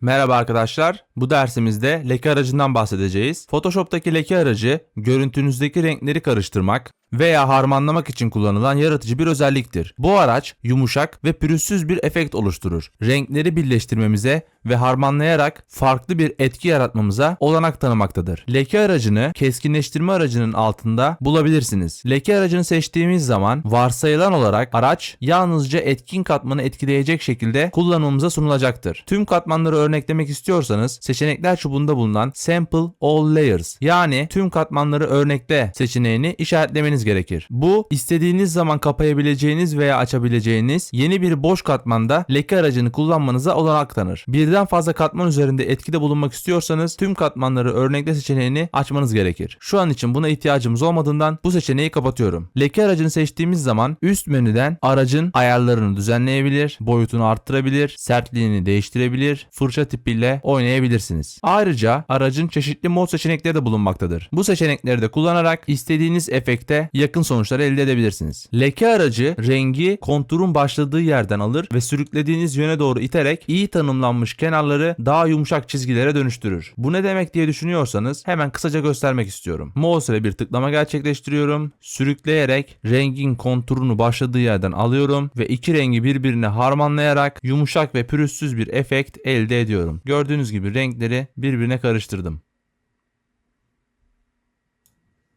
Merhaba arkadaşlar. Bu dersimizde leke aracından bahsedeceğiz. Photoshop'taki leke aracı görüntünüzdeki renkleri karıştırmak veya harmanlamak için kullanılan yaratıcı bir özelliktir. Bu araç yumuşak ve pürüzsüz bir efekt oluşturur. Renkleri birleştirmemize ve harmanlayarak farklı bir etki yaratmamıza olanak tanımaktadır. Leke aracını keskinleştirme aracının altında bulabilirsiniz. Leke aracını seçtiğimiz zaman varsayılan olarak araç yalnızca etkin katmanı etkileyecek şekilde kullanımımıza sunulacaktır. Tüm katmanları örneklemek istiyorsanız seçenekler çubuğunda bulunan Sample All Layers yani tüm katmanları örnekle seçeneğini işaretlemeniz gerekir. Bu istediğiniz zaman kapayabileceğiniz veya açabileceğiniz yeni bir boş katmanda leke aracını kullanmanıza olanak tanır. Birden fazla katman üzerinde etkide bulunmak istiyorsanız tüm katmanları örnekle seçeneğini açmanız gerekir. Şu an için buna ihtiyacımız olmadığından bu seçeneği kapatıyorum. Leke aracını seçtiğimiz zaman üst menüden aracın ayarlarını düzenleyebilir, boyutunu arttırabilir, sertliğini değiştirebilir, fırça tipiyle oynayabilirsiniz. Ayrıca aracın çeşitli mod seçenekleri de bulunmaktadır. Bu seçenekleri de kullanarak istediğiniz efekte yakın sonuçlar elde edebilirsiniz. Leke aracı rengi konturun başladığı yerden alır ve sürüklediğiniz yöne doğru iterek iyi tanımlanmış kenarları daha yumuşak çizgilere dönüştürür. Bu ne demek diye düşünüyorsanız hemen kısaca göstermek istiyorum. Mouse ile bir tıklama gerçekleştiriyorum. Sürükleyerek rengin konturunu başladığı yerden alıyorum ve iki rengi birbirine harmanlayarak yumuşak ve pürüzsüz bir efekt elde ediyorum. Gördüğünüz gibi renkleri birbirine karıştırdım.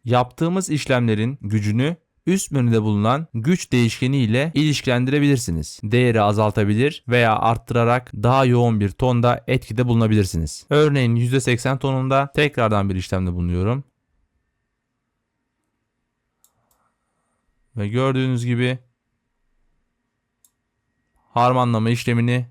Yaptığımız işlemlerin gücünü üst menüde bulunan güç değişkeni ile ilişkilendirebilirsiniz. Değeri azaltabilir veya arttırarak daha yoğun bir tonda etkide bulunabilirsiniz. Örneğin %80 tonunda tekrardan bir işlemde bulunuyorum. Ve gördüğünüz gibi harmanlama işlemini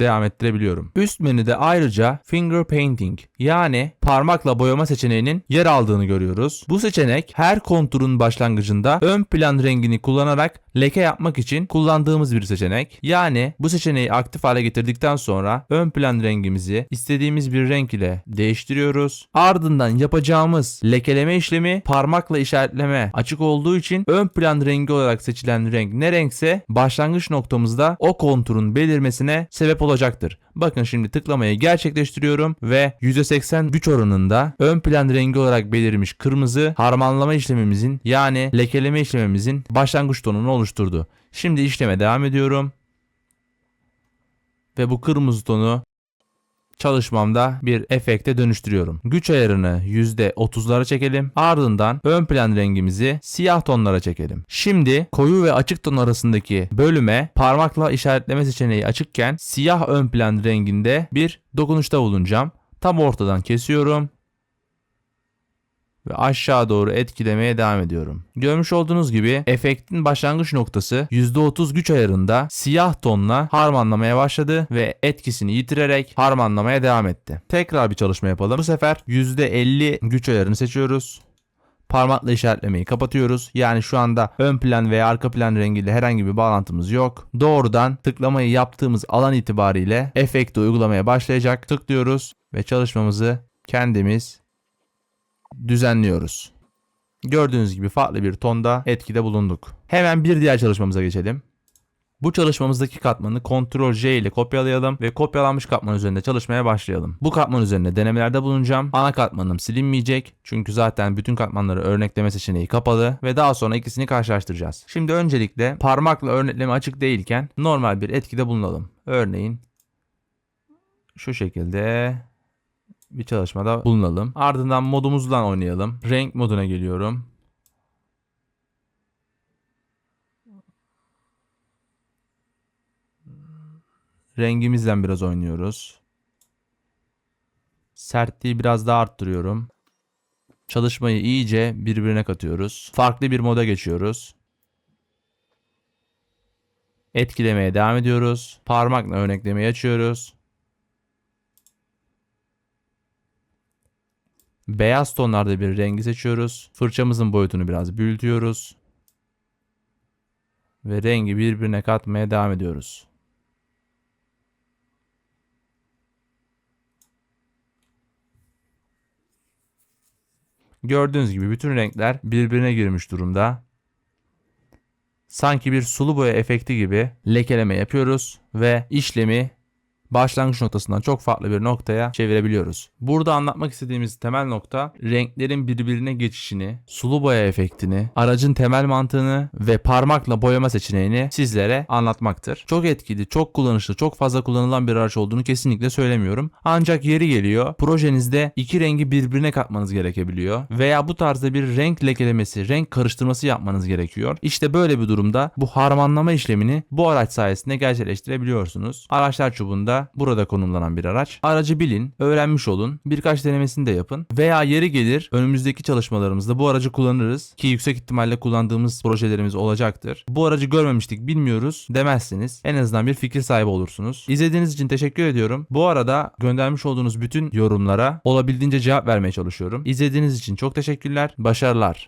devam ettirebiliyorum. Üst menüde ayrıca finger painting yani parmakla boyama seçeneğinin yer aldığını görüyoruz. Bu seçenek her konturun başlangıcında ön plan rengini kullanarak leke yapmak için kullandığımız bir seçenek. Yani bu seçeneği aktif hale getirdikten sonra ön plan rengimizi istediğimiz bir renk ile değiştiriyoruz. Ardından yapacağımız lekeleme işlemi parmakla işaretleme açık olduğu için ön plan rengi olarak seçilen renk ne renkse başlangıç noktamızda o konturun belirmesine sebep olacaktır. Bakın şimdi tıklamayı gerçekleştiriyorum ve %80 güç oranında ön plan rengi olarak belirmiş kırmızı harmanlama işlemimizin yani lekeleme işlemimizin başlangıç tonunu oluşturdu. Şimdi işleme devam ediyorum. Ve bu kırmızı tonu çalışmamda bir efekte dönüştürüyorum. Güç ayarını %30'lara çekelim. Ardından ön plan rengimizi siyah tonlara çekelim. Şimdi koyu ve açık ton arasındaki bölüme parmakla işaretleme seçeneği açıkken siyah ön plan renginde bir dokunuşta bulunacağım. Tam ortadan kesiyorum ve aşağı doğru etkilemeye devam ediyorum. Görmüş olduğunuz gibi efektin başlangıç noktası %30 güç ayarında siyah tonla harmanlamaya başladı ve etkisini yitirerek harmanlamaya devam etti. Tekrar bir çalışma yapalım. Bu sefer %50 güç ayarını seçiyoruz. Parmakla işaretlemeyi kapatıyoruz. Yani şu anda ön plan veya arka plan rengiyle herhangi bir bağlantımız yok. Doğrudan tıklamayı yaptığımız alan itibariyle efekti uygulamaya başlayacak. Tıklıyoruz ve çalışmamızı kendimiz düzenliyoruz. Gördüğünüz gibi farklı bir tonda etkide bulunduk. Hemen bir diğer çalışmamıza geçelim. Bu çalışmamızdaki katmanı Ctrl J ile kopyalayalım ve kopyalanmış katman üzerinde çalışmaya başlayalım. Bu katman üzerinde denemelerde bulunacağım. Ana katmanım silinmeyecek çünkü zaten bütün katmanları örnekleme seçeneği kapalı ve daha sonra ikisini karşılaştıracağız. Şimdi öncelikle parmakla örnekleme açık değilken normal bir etkide bulunalım. Örneğin şu şekilde bir çalışmada bulunalım. Ardından modumuzdan oynayalım. Renk moduna geliyorum. Rengimizden biraz oynuyoruz. Sertliği biraz daha arttırıyorum. Çalışmayı iyice birbirine katıyoruz. Farklı bir moda geçiyoruz. Etkilemeye devam ediyoruz. Parmakla örneklemeyi açıyoruz. Beyaz tonlarda bir rengi seçiyoruz. Fırçamızın boyutunu biraz büyütüyoruz. Ve rengi birbirine katmaya devam ediyoruz. Gördüğünüz gibi bütün renkler birbirine girmiş durumda. Sanki bir sulu boya efekti gibi lekeleme yapıyoruz ve işlemi başlangıç noktasından çok farklı bir noktaya çevirebiliyoruz. Burada anlatmak istediğimiz temel nokta renklerin birbirine geçişini, sulu boya efektini, aracın temel mantığını ve parmakla boyama seçeneğini sizlere anlatmaktır. Çok etkili, çok kullanışlı, çok fazla kullanılan bir araç olduğunu kesinlikle söylemiyorum. Ancak yeri geliyor projenizde iki rengi birbirine katmanız gerekebiliyor veya bu tarzda bir renk lekelemesi, renk karıştırması yapmanız gerekiyor. İşte böyle bir durumda bu harmanlama işlemini bu araç sayesinde gerçekleştirebiliyorsunuz. Araçlar çubuğunda burada konumlanan bir araç. Aracı bilin, öğrenmiş olun, birkaç denemesini de yapın veya yeri gelir önümüzdeki çalışmalarımızda bu aracı kullanırız ki yüksek ihtimalle kullandığımız projelerimiz olacaktır. Bu aracı görmemiştik bilmiyoruz demezsiniz. En azından bir fikir sahibi olursunuz. İzlediğiniz için teşekkür ediyorum. Bu arada göndermiş olduğunuz bütün yorumlara olabildiğince cevap vermeye çalışıyorum. İzlediğiniz için çok teşekkürler. Başarılar.